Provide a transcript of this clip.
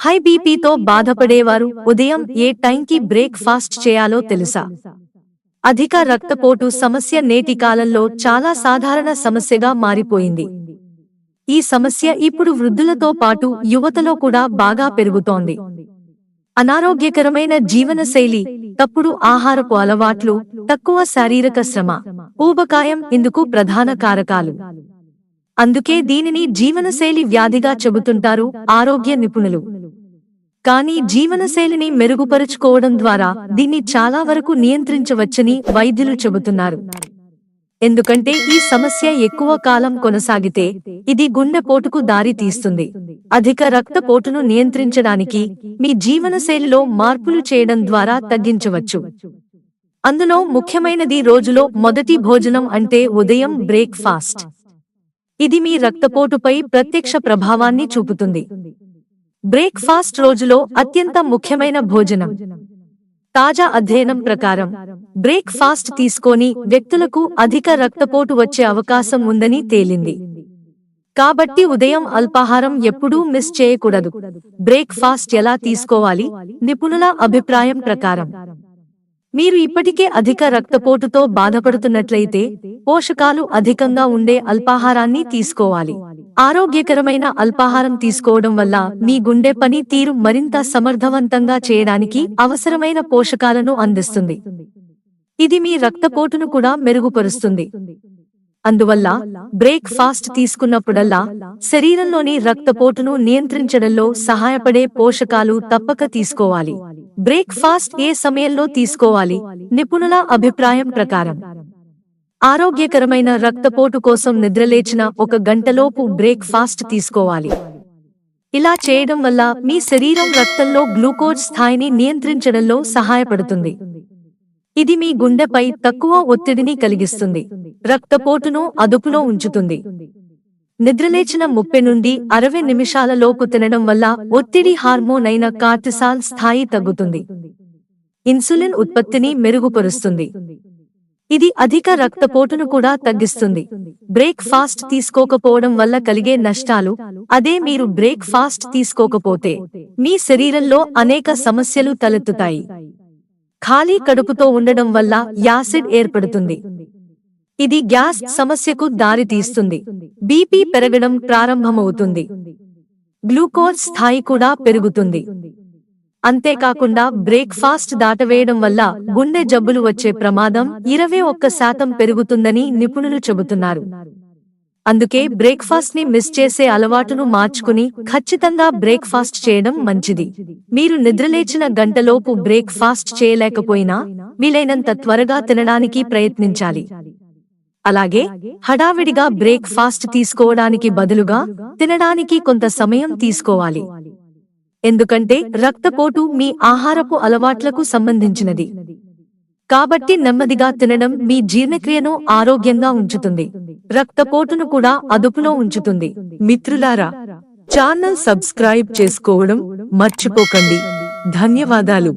High బీపీతో బాధపడేవారు ఉదయం ఏ టైంకి బ్రేక్ ఫాస్ట్ చేయాలో తెలుసా? అధిక రక్తపోటు సమస్య నేటి కాలంలో చాలా సాధారణ సమస్యగా మారిపోయింది. ఈ సమస్య ఇప్పుడు వృద్ధులతో పాటు యువతలో కూడా బాగా పెరుగుతోంది. అనారోగ్యకరమైన జీవనశైలి తప్పుడు ఆహారపు అలవాట్లు తక్కువ శారీరక శ్రమ ఊబకాయం ఇందుకు ప్రధాన కారకాలు. అందుకే దీనిని జీవనశైలి వ్యాధిగా చెబుతుంటారు ఆరోగ్య నిపుణులు. కానీ జీవనశైలిని మెరుగుపరుచుకోవడం ద్వారా దీన్ని చాలా వరకు నియంత్రించవచ్చని వైద్యులు చెబుతున్నారు. ఎందుకంటే ఈ సమస్య ఎక్కువ కాలం కొనసాగితే ఇది గుండెపోటుకు దారి తీస్తుంది. అధిక రక్తపోటును నియంత్రించడానికి మీ జీవనశైలిలో మార్పులు చేయడం ద్వారా తగ్గించవచ్చు. అందులో ముఖ్యమైనది రోజులో మొదటి భోజనం అంటే ఉదయం బ్రేక్ ఫాస్ట్ ఇది మీ రక్తపోటుపై ప్రత్యక్ష ప్రభావాన్ని చూపుతుంది. బ్రేక్ ఫాస్ట్ రోజులో అత్యంత ముఖ్యమైన భోజనం. తాజా అధ్యయనం ప్రకారం బ్రేక్ ఫాస్ట్ తీసుకొని వ్యక్తులకు అధిక రక్తపోటు వచ్చే అవకాశం ఉందని తేలింది. కాబట్టి ఉదయం అల్పాహారం ఎప్పుడూ మిస్ చేయకూడదు. బ్రేక్ఫాస్ట్ ఎలా తీసుకోవాలి? నిపుణుల అభిప్రాయం ప్రకారం. మీరు ఇప్పటికే అధిక రక్తపోటుతో బాధపడుతున్నట్లయితే పోషకాలు అధికంగా ఉండే అల్పాహారాన్ని తీసుకోవాలి. ఆరోగ్యకరమైన అల్పాహారం తీసుకోవడం వల్ల మీ గుండె పని తీరు మరింత సమర్థవంతంగా చేయడానికి అవసరమైన పోషకాలను అందిస్తుంది. ఇది మీ రక్తపోటును కూడా మెరుగుపరుస్తుంది. అందువల్ల బ్రేక్ ఫాస్ట్ తీసుకున్నప్పుడల్లా శరీరంలోని రక్తపోటును నియంత్రించడంలో సహాయపడే పోషకాలు తప్పక తీసుకోవాలి. బ్రేక్ ఫాస్ట్ ఏ సమయంలో తీసుకోవాలి? నిపుణుల అభిప్రాయం ప్రకారం. ఆరోగ్యకరమైన రక్తపోటు కోసం నిద్రలేచిన ఒక గంటలోపు బ్రేక్ ఫాస్ట్ తీసుకోవాలి. ఇలా చేయడం వల్ల మీ శరీరం రక్తంలో గ్లూకోజ్ స్థాయిని నియంత్రించడంలో సహాయపడుతుంది. ఇది మీ గుండెపై తక్కువ ఒత్తిడిని కలిగిస్తుంది. రక్తపోటును అదుపులో ఉంచుతుంది. నిద్రలేచిన ముప్పై నుండి అరవై నిమిషాలలోపు తినడం వల్ల ఒత్తిడి హార్మోన్ అయిన కార్టిసాల్ స్థాయి తగ్గుతుంది. ఇన్సులిన్ ఉత్పత్తిని మెరుగుపరుస్తుంది. ఇది అధిక రక్తపోటును కూడా తగ్గిస్తుంది. బ్రేక్ ఫాస్ట్ తీసుకోకపోవడం వల్ల కలిగే నష్టాలు అదే మీరు బ్రేక్ ఫాస్ట్ తీసుకోకపోతే మీ శరీరంలో అనేక సమస్యలు తలెత్తుతాయి. ఖాళీ కడుపుతో ఉండడం వల్ల యాసిడ్ ఏర్పడుతుంది. ఇది గ్యాస్ సమస్యకు దారితీస్తుంది బీపీ పెరగడం ప్రారంభమవుతుంది. గ్లూకోజ్ స్థాయి కూడా పెరుగుతుంది. అంతేకాకుండా బ్రేక్ ఫాస్ట్ దాటవేయడం వల్ల గుండె జబ్బులు వచ్చే ప్రమాదం ఇరవై ఒక్క శాతం పెరుగుతుందని నిపుణులు చెబుతున్నారు. అందుకే బ్రేక్ఫాస్ట్ని మిస్ చేసే అలవాటును మార్చుకుని ఖచ్చితంగా బ్రేక్ఫాస్ట్ చేయడం మంచిది. మీరు నిద్రలేచిన గంటలోపు బ్రేక్ ఫాస్ట్ చేయలేకపోయినా వీలైనంత త్వరగా తినడానికి ప్రయత్నించాలి. అలాగే హడావిడిగా బ్రేక్ ఫాస్ట్ తీసుకోవడానికి బదులుగా తినడానికి కొంత సమయం తీసుకోవాలి. ఎందుకంటే రక్తపోటు మీ ఆహారపు అలవాట్లకు సంబంధించినది. కాబట్టి నెమ్మదిగా తినడం మీ జీర్ణక్రియను ఆరోగ్యంగా ఉంచుతుంది. రక్తపోటును కూడా అదుపులో ఉంచుతుంది. మిత్రులారా ఛానల్ సబ్స్క్రైబ్ చేసుకోవడం మర్చిపోకండి. ధన్యవాదాలు.